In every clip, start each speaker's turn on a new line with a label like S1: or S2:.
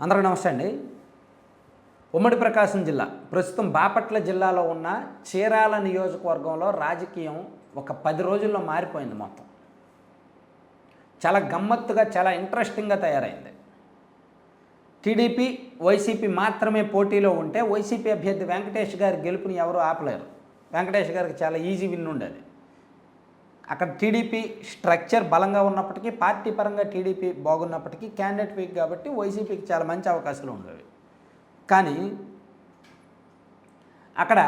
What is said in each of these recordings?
S1: అందరికీ నమస్తే అండి. ఉమ్మడి ప్రకాశం జిల్లా ప్రస్తుతం బాపట్ల జిల్లాలో ఉన్న చీరాల నియోజకవర్గంలో రాజకీయం ఒక పది రోజుల్లో మారిపోయింది మొత్తం. చాలా గమ్మత్తుగా చాలా ఇంట్రెస్టింగ్గా తయారైంది. టీడీపీ వైసీపీ మాత్రమే పోటీలో ఉంటే వైసీపీ అభ్యర్థి వెంకటేష్ గారి గెలుపుని ఎవరూ ఆపలేరు. వెంకటేష్ గారికి చాలా ఈజీ విన్ ఉండేది. అక్కడ టీడీపీ స్ట్రక్చర్ బలంగా ఉన్నప్పటికీ పార్టీ పరంగా టీడీపీ బాగున్నప్పటికీ క్యాండిడేట్ వీక్ కాబట్టి వైసీపీకి చాలా మంచి అవకాశాలు ఉండేవి. కానీ అక్కడ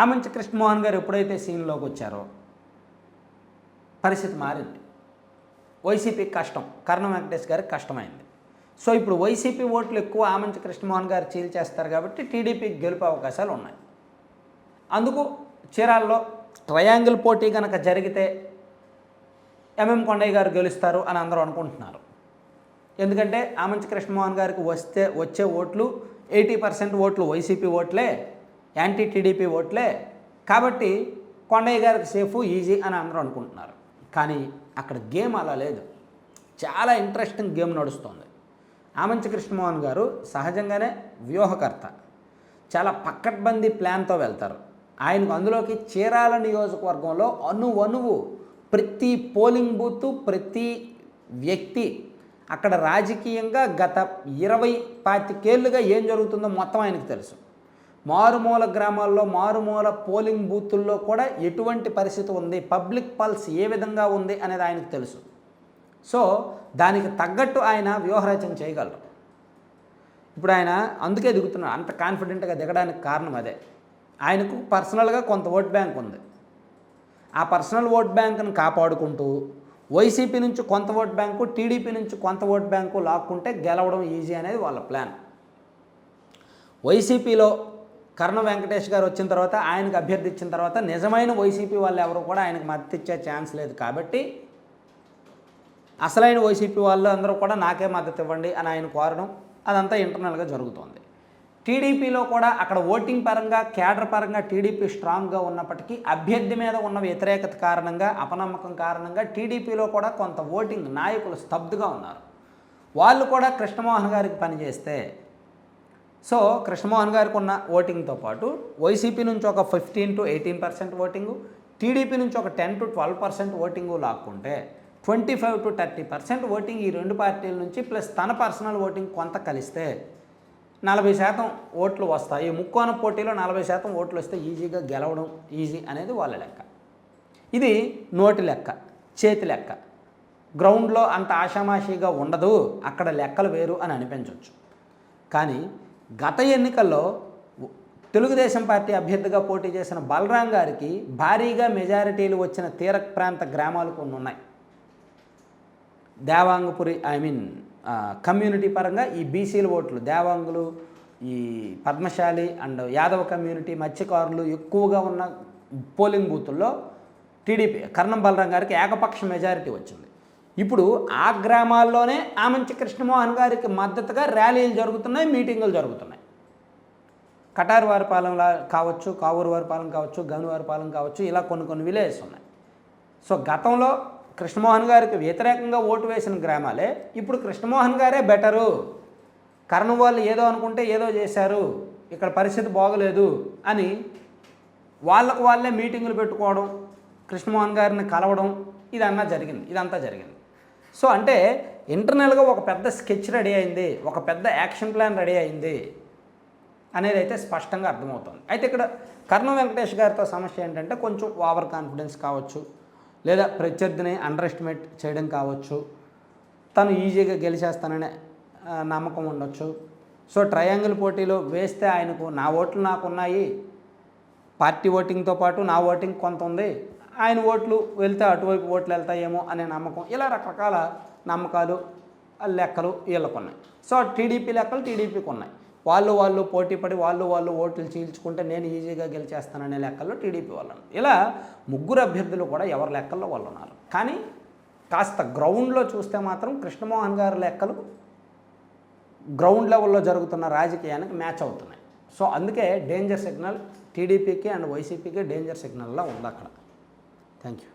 S1: ఆమంచి కృష్ణమోహన్ గారు ఎప్పుడైతే సీన్లోకి వచ్చారో పరిస్థితి మారింది. వైసీపీకి కష్టం కర్ణ వెంకటేష్ గారికి కష్టమైంది. సో ఇప్పుడు వైసీపీ ఓట్లు ఎక్కువ ఆమంచి కృష్ణమోహన్ గారు చీల్చేస్తారు కాబట్టి టీడీపీకి గెలుపు అవకాశాలు ఉన్నాయి. అందుకు చీరాల్లో ట్రయాంగిల్ పోటీ కనుక జరిగితే ఎంఎం కొండయ్య గారు గెలుస్తారు అని అందరూ అనుకుంటున్నారు. ఎందుకంటే ఆమంచి కృష్ణమోహన్ గారికి వస్తే వచ్చే ఓట్లు ఎయిటీ పర్సెంట్ ఓట్లు వైసీపీ ఓట్లే యాంటీ టీడీపీ ఓట్లే. కాబట్టి కొండయ్య గారికి సేఫ్ ఈజీ అని అందరూ అనుకుంటున్నారు. కానీ అక్కడ గేమ్ అలా లేదు. చాలా ఇంట్రెస్టింగ్ గేమ్ నడుస్తుంది. ఆమంచి కృష్ణమోహన్ గారు సహజంగానే వ్యూహకర్త. చాలా పక్కడ్బందీ ప్లాన్తో వెళ్తారు. ఆయనకు అందులోకి చీరాల నియోజకవర్గంలో అణువణువు ప్రతి పోలింగ్ బూత్ ప్రతి వ్యక్తి అక్కడ రాజకీయంగా గత ఇరవై పాతికేళ్ళుగా ఏం జరుగుతుందో మొత్తం ఆయనకు తెలుసు. మారుమూల గ్రామాల్లో మారుమూల పోలింగ్ బూతుల్లో కూడా ఎటువంటి పరిస్థితి ఉంది? పబ్లిక్ పల్స్ ఏ విధంగా ఉంది అనేది ఆయనకు తెలుసు. సో దానికి తగ్గట్టు ఆయన వ్యూహరచన చేయగలరు. ఇప్పుడు ఆయన అందుకే దిగుతున్నాడు. అంత కాన్ఫిడెంట్గా దిగడానికి కారణం అదే. ఆయనకు పర్సనల్గా కొంత ఓట్ బ్యాంక్ ఉంది. ఆ పర్సనల్ ఓట్ బ్యాంక్ను కాపాడుకుంటూ వైసీపీ నుంచి కొంత ఓట్ బ్యాంకు టీడీపీ నుంచి కొంత ఓట్ బ్యాంకు లాక్కుంటే గెలవడం ఈజీ అనేది వాళ్ళ ప్లాన్. వైసీపీలో కర్ణ వెంకటేష్ గారు వచ్చిన తర్వాత ఆయనకు అభ్యర్థి ఇచ్చిన తర్వాత నిజమైన వైసీపీ వాళ్ళు ఎవరు కూడా ఆయనకు మద్దతు ఇచ్చే ఛాన్స్ లేదు కాబట్టి అసలైన వైసీపీ వాళ్ళు అందరూ కూడా నాకే మద్దతు ఇవ్వండి అని ఆయన కోరడం అదంతా ఇంటర్నల్గా జరుగుతోంది. టీడీపీలో కూడా అక్కడ ఓటింగ్ పరంగా కేడర్ పరంగా టీడీపీ స్ట్రాంగ్గా ఉన్నప్పటికీ అభ్యర్థి మీద ఉన్న వ్యతిరేకత కారణంగా అపనమ్మకం కారణంగా టీడీపీలో కూడా కొంత ఓటింగ్ నాయకులు స్తబ్దుగా ఉన్నారు. వాళ్ళు కూడా కృష్ణమోహన్ గారికి పనిచేస్తే సో కృష్ణమోహన్ గారికి ఉన్న ఓటింగ్తో పాటు వైసీపీ నుంచి ఒక fifteen to eighteen percent voting TDP నుంచి ఒక ten to twelve percent voting లాక్కుంటే twenty five to thirty percent voting ఈ రెండు పార్టీల నుంచి ప్లస్ తన పర్సనల్ ఓటింగ్ కొంత కలిస్తే నలభై శాతం ఓట్లు వస్తాయి. ముక్కోన పోటీలో నలభై శాతం ఓట్లు వస్తే ఈజీగా గెలవడం ఈజీ అనేది వాళ్ళ లెక్క. ఇది నోటి లెక్క చేతి లెక్క. గ్రౌండ్లో అంత ఆషామాషిగా ఉండదు అక్కడ లెక్కలు వేరు అని అనిపించవచ్చు కానీ గత ఎన్నికల్లో తెలుగుదేశం పార్టీ అభ్యర్థిగా పోటీ చేసిన బలరాం గారికి భారీగా మెజారిటీలు వచ్చిన తీర ప్రాంత గ్రామాలు కొన్ని ఉన్నాయి దేవాంగపురి ఐ మీన్ కమ్యూనిటీ పరంగా ఈ బీసీల ఓట్లు దేవాంగులు ఈ పద్మశాలి అండ్ యాదవ కమ్యూనిటీ మత్స్యకారులు ఎక్కువగా ఉన్న పోలింగ్ బూతుల్లో టీడీపీ కర్ణం బలరాం గారికి ఏకపక్ష మెజారిటీ వచ్చింది. ఇప్పుడు ఆ గ్రామాల్లోనే ఆమంచి కృష్ణమోహన్ గారికి మద్దతుగా ర్యాలీలు జరుగుతున్నాయి మీటింగులు జరుగుతున్నాయి. కటారు వారిపాలెంలా కావచ్చు కావూరు వారిపాలెం కావచ్చు గనువారిపాలెం కావచ్చు ఇలా కొన్ని కొన్ని విలేజెస్ ఉన్నాయి. సో గతంలో కృష్ణమోహన్ గారికి వ్యతిరేకంగా ఓటు వేసిన గ్రామాలే ఇప్పుడు కృష్ణమోహన్ గారే బెటరు. కరణం వాళ్ళు ఏదో అనుకుంటే ఏదో చేశారు. ఇక్కడ పరిస్థితి బాగలేదు అని వాళ్ళకు వాళ్ళే మీటింగులు పెట్టుకోవడం కృష్ణమోహన్ గారిని కలవడం ఇదన్నా జరిగింది ఇదంతా జరిగింది. సో అంటే ఇంటర్నల్గా ఒక పెద్ద స్కెచ్ రెడీ అయింది ఒక పెద్ద యాక్షన్ ప్లాన్ రెడీ అయింది అనేది అయితే స్పష్టంగా అర్థమవుతుంది. అయితే ఇక్కడ కర్ణం వెంకటేష్ గారితో సమస్య ఏంటంటే కొంచెం ఓవర్ కాన్ఫిడెన్స్ కావచ్చు లేదా ప్రత్యర్థిని అండర్ ఎస్టిమేట్ చేయడం కావచ్చు. తను ఈజీగా గెలిచేస్తాననే నమ్మకం ఉండొచ్చు. సో ట్రయాంగిల్ పోటీలో వేస్తే ఆయనకు నా ఓట్లు నాకు ఉన్నాయి పార్టీ ఓటింగ్తో పాటు నా ఓటింగ్ కొంత ఉంది ఆయన ఓట్లు వెళ్తే అటువైపు ఓట్లు వెళ్తాయేమో అనే నమ్మకం ఇలా రకరకాల నమ్మకాలు లెక్కలు వీళ్ళకున్నాయి. సో టీడీపీ లెక్కలు టీడీపీకి ఉన్నాయి. వాళ్ళు వాళ్ళు పోటీపడి వాళ్ళు వాళ్ళు ఓట్లు చీల్చుకుంటే నేను ఈజీగా గెలిచేస్తాననే లెక్కల్లో టీడీపీ వాళ్ళు ఇలా ముగ్గురు అభ్యర్థులు కూడా ఎవరి లెక్కల్లో వాళ్ళు ఉన్నారు. కానీ కాస్త గ్రౌండ్లో చూస్తే మాత్రం కృష్ణమోహన్ గారి లెక్కలు గ్రౌండ్ లెవెల్లో జరుగుతున్న రాజకీయానికి మ్యాచ్ అవుతున్నాయి. సో అందుకే డేంజర్ సిగ్నల్ టీడీపీకి అండ్ వైసీపీకి డేంజర్ సిగ్నల్లో ఉంది అక్కడ. Thank you.